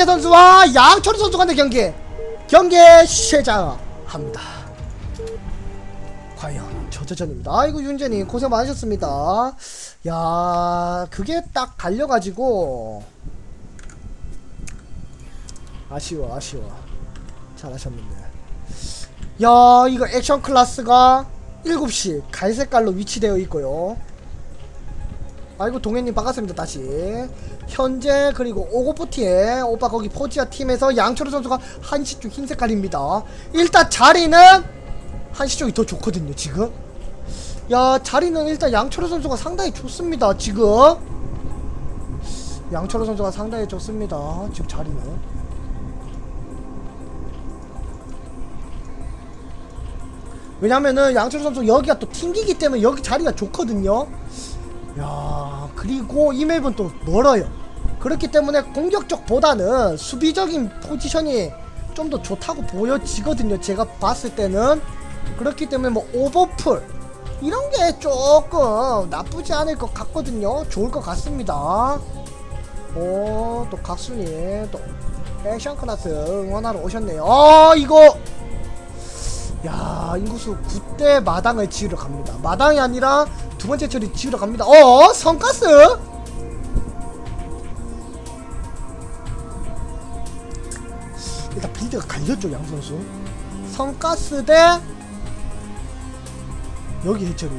박승재 선수와 양철우 선수 간의 경기 경기 시작합니다. 과연 저저전입니다. 아이고 윤재님 고생 많으셨습니다. 야 그게 딱 갈려가지고 아쉬워 아쉬워 잘하셨는데 야 이거 액션 클래스가 7시 갈색깔로 위치되어 있고요 아이고 동해님 반갑습니다 다시. 현재 그리고 오고프티에 오빠 거기 포지아 팀에서 양철우 선수가 한시 쪽 흰색깔입니다. 일단 자리는 한시 쪽이 더 좋거든요 지금. 야 자리는 일단 양철우 선수가 상당히 좋습니다 지금. 양철우 선수가 상당히 좋습니다 지금 자리는. 왜냐면은 양철우 선수 여기가 또 튕기기 때문에 여기 자리가 좋거든요. 야 그리고 이 맵은 또 멀어요. 그렇기 때문에 공격적보다는 수비적인 포지션이 좀 더 좋다고 보여지거든요. 제가 봤을 때는. 그렇기 때문에 뭐 오버풀 이런 게 조금 나쁘지 않을 것 같거든요. 좋을 것 같습니다. 오또 각순이 또 액션 클래스 응원하러 오셨네요. 어 이거 야 인구수 9대 마당을 지으러 갑니다. 마당이 아니라 두 번째 처리 지으러 갑니다. 어 성가스? 일단 빌드가 갈렸죠 양 선수. 성가스 대 여기 해처리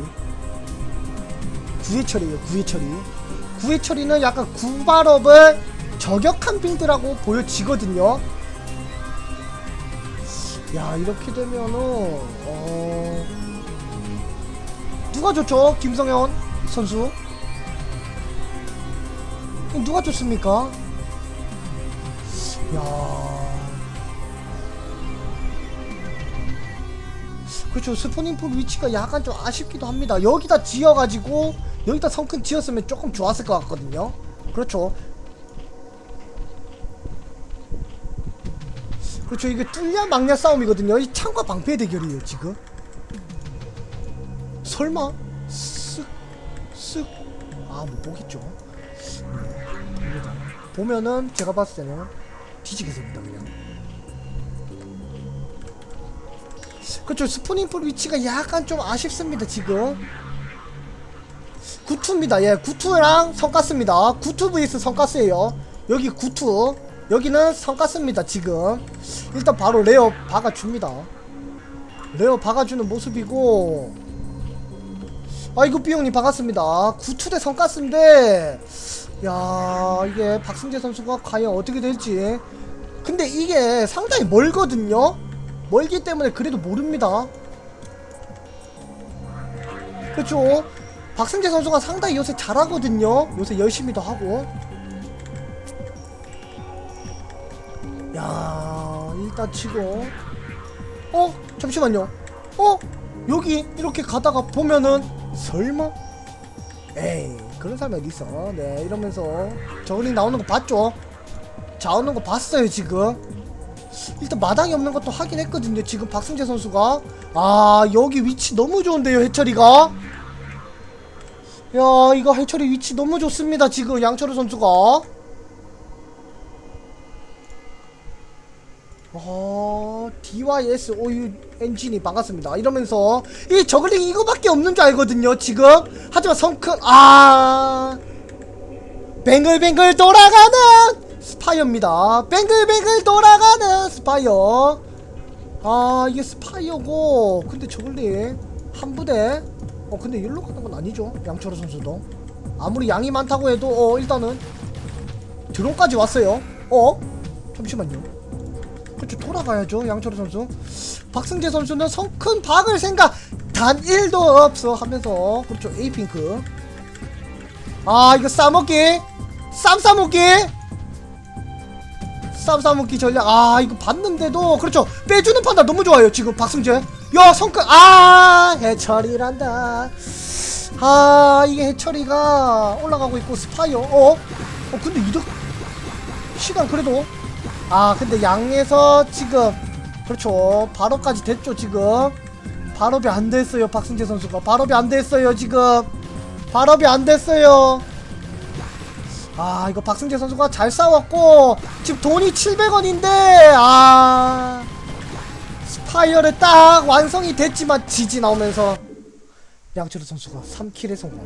구해 처리예요 구해 처리 구해 처리는 약간 구발업을 저격한 빌드라고 보여지거든요 야 이렇게 되면은 어. 누가 좋죠? 김성현 선수? 누가 좋습니까? 야. 그렇죠. 스포닝풀 위치가 약간 좀 아쉽기도 합니다. 여기다 지어가지고 여기다 성큰 지었으면 조금 좋았을 것 같거든요. 그렇죠 그렇죠. 이게 뚫냐 막냐 싸움이거든요. 이 창과 방패의 대결이에요 지금. 설마? 쓱쓱아 못 보겠죠. 네, 봅니다. 보면은 제가 봤을 때는 뒤지겠습니다 그냥. 그렇죠. 스푸닝풀 위치가 약간 좀 아쉽습니다 지금. 구투입니다. 예 구투랑 성가스입니다. 구투 vs 성가스예요. 여기 구투 여기는 성가스입니다 지금. 일단 바로 레어 박아줍니다. 레어 박아주는 모습이고. 아이고 삐용님 반갑습니다. 구투 대 성가스인데. 야 이게 박승재 선수가 과연 어떻게 될지. 근데 이게 상당히 멀거든요? 멀기 때문에 그래도 모릅니다. 그렇죠? 박승재 선수가 상당히 요새 잘하거든요? 요새 열심히도 하고 야 일단 치고 어 잠시만요. 어 여기 이렇게 가다가 보면은 설마? 에이 그런 사람이 어디 있어? 네 이러면서 저글링 나오는 거 봤죠? 자오는 거 봤어요 지금. 일단 마당이 없는 것도 확인했거든요 지금 박승재 선수가. 아 여기 위치 너무 좋은데요 해철이가? 야 이거 해철이 위치 너무 좋습니다 지금 양철우 선수가 어, DYS OU 엔진이 반갑습니다. 이러면서 이 저글링 이거밖에 없는 줄 알거든요. 지금 하지만 성큰 아 뱅글뱅글 돌아가는 스파이어입니다. 뱅글뱅글 돌아가는 스파이어. 아 이게 스파이어고 근데 저글링 한 부대. 어 근데 일로 가는 건 아니죠. 양철호 선수도 아무리 양이 많다고 해도 어 일단은 드론까지 왔어요. 어 잠시만요. 그렇죠. 돌아가야죠 양철호 선수. 박승재 선수는 성큰 박을 생각 단 1도 없어 하면서 그렇죠. 에이핑크. 아 이거 싸먹기. 쌈 싸먹기. 쌈 싸먹기 전략. 아 이거 봤는데도 그렇죠. 빼주는 판단 너무 좋아요 지금 박승재. 야 성큰 아 해철이란다. 아 이게 해철이가 올라가고 있고 스파이어. 어? 어 근데 이득? 시간 그래도 아 근데 양에서 지금 그렇죠. 발업까지 됐죠 지금. 발업이 안 됐어요 박승재 선수가. 발업이 안 됐어요 지금. 발업이 안 됐어요. 아 이거 박승재 선수가 잘 싸웠고 지금 돈이 700원인데 아. 스파이어를 딱 완성이 됐지만 지지 나오면서 양철호 선수가 3킬에 성공